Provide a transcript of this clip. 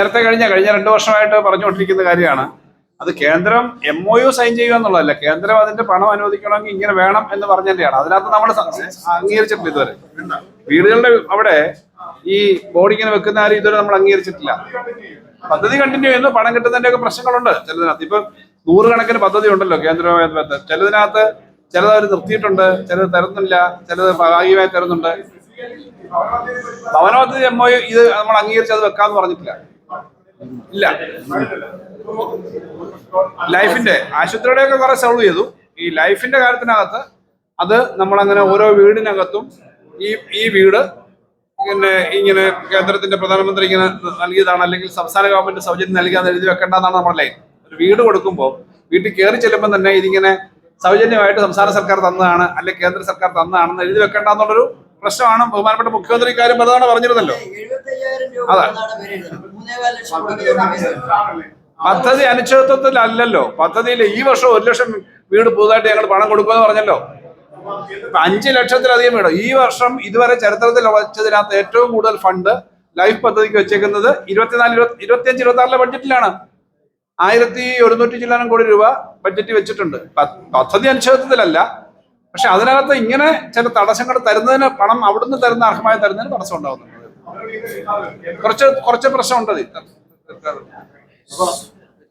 നേരത്തെ കഴിഞ്ഞ കഴിഞ്ഞ രണ്ടു വർഷമായിട്ട് പറഞ്ഞുകൊണ്ടിരിക്കുന്ന കാര്യമാണ്. അത് കേന്ദ്രം എം ഒ യു സൈൻ ചെയ്യുക എന്നുള്ളതല്ല. കേന്ദ്രം അതിന്റെ പണം അനുവദിക്കണമെങ്കിൽ ഇങ്ങനെ വേണം എന്ന് പറഞ്ഞതിന്റെയാണ് അതിനകത്ത് നമ്മൾ അംഗീകരിച്ചിട്ടില്ല ഇതുവരെ. വീടുകളുടെ അവിടെ ഈ ബോർഡ് ഇങ്ങനെ വെക്കുന്ന ആരും ഇതുവരെ നമ്മൾ അംഗീകരിച്ചിട്ടില്ല. പദ്ധതി കണ്ടിന്യൂ ചെയ്യുന്നു. പണം കിട്ടുന്നതിന്റെ ഒക്കെ പ്രശ്നങ്ങളുണ്ട് ചിലതിനകത്ത്. ഇപ്പൊ നൂറുകണക്കിന് പദ്ധതി ഉണ്ടല്ലോ ബന്ധപ്പെട്ട്. ചിലതിനകത്ത് ചിലത് അവർ നിർത്തിയിട്ടുണ്ട് ചിലത് തരുന്നില്ല ചിലത് ഭാഗികമായി തരുന്നുണ്ട്. ഭവന പദ്ധതി എം ഒ ഇത് നമ്മൾ അംഗീകരിച്ച് അത് വെക്കാന്ന് പറഞ്ഞിട്ടില്ല. ഇല്ല. ലൈഫിന്റെ ആശുപത്രിയുടെ ഒക്കെ കുറെ സോൾവ് ചെയ്തു. ഈ ലൈഫിന്റെ കാര്യത്തിനകത്ത് അത് നമ്മളങ്ങനെ ഓരോ വീടിനകത്തും ഈ ഈ വീട് പിന്നെ ഇങ്ങനെ കേന്ദ്രത്തിന്റെ പ്രധാനമന്ത്രി ഇങ്ങനെ നൽകിയതാണ്. അല്ലെങ്കിൽ സംസ്ഥാന ഗവൺമെന്റ് സൗജന്യം നൽകിയാന്ന് എഴുതി വെക്കേണ്ടതാണ് നമ്മുടെ ലൈൻ ഒരു വീട് കൊടുക്കുമ്പോൾ വീട്ടിൽ കയറി ചെല്ലുമ്പോൾ തന്നെ ഇതിങ്ങനെ സൗജന്യമായിട്ട് സംസ്ഥാന സർക്കാർ തന്നതാണ് അല്ലെങ്കിൽ കേന്ദ്ര സർക്കാർ തന്നതാണെന്ന് എഴുതി വെക്കേണ്ടെന്നുള്ളൊരു പ്രശ്നമാണ് ബഹുമാനപ്പെട്ട മുഖ്യമന്ത്രി കാര്യം പ്രധാന പറഞ്ഞിരുന്നല്ലോ. അതെ. പദ്ധതി അനിശ്ചിതത്വത്തിലല്ലല്ലോ. പദ്ധതിയിൽ ഈ വർഷം ഒരു ലക്ഷം വീട് പുതുതായിട്ട് ഞങ്ങൾ പണം കൊടുക്കുമെന്ന് പറഞ്ഞല്ലോ. ഇപ്പൊ അഞ്ച് ലക്ഷത്തിലധികം വീട്. ഈ വർഷം ഇതുവരെ ചരിത്രത്തിൽ വച്ചതിനകത്ത് ഏറ്റവും കൂടുതൽ ഫണ്ട് ലൈഫ് പദ്ധതിക്ക് വെച്ചേക്കുന്നത് ഇരുപത്തിനാല് ഇരുപത്തി ഇരുപത്തിയഞ്ച് ഇരുപത്തി ആറിലെ ബഡ്ജറ്റിലാണ്. ആയിരത്തി ഒരുന്നൂറ്റി ചില്ലാനം കോടി രൂപ ബഡ്ജറ്റ് വെച്ചിട്ടുണ്ട്. പദ്ധതി അനിശ്ചിതത്വത്തിലല്ല. പക്ഷെ അതിനകത്ത് ഇങ്ങനെ ചില തടസ്സങ്ങൾ തരുന്നതിന് പണം അവിടുന്ന് തരുന്ന അർഹമായി തരുന്നതിന് തടസ്സം ഉണ്ടാവുന്നുണ്ട് കുറച്ച് കുറച്ച് പ്രശ്നമുണ്ട് അതിൽ. അപ്പൊ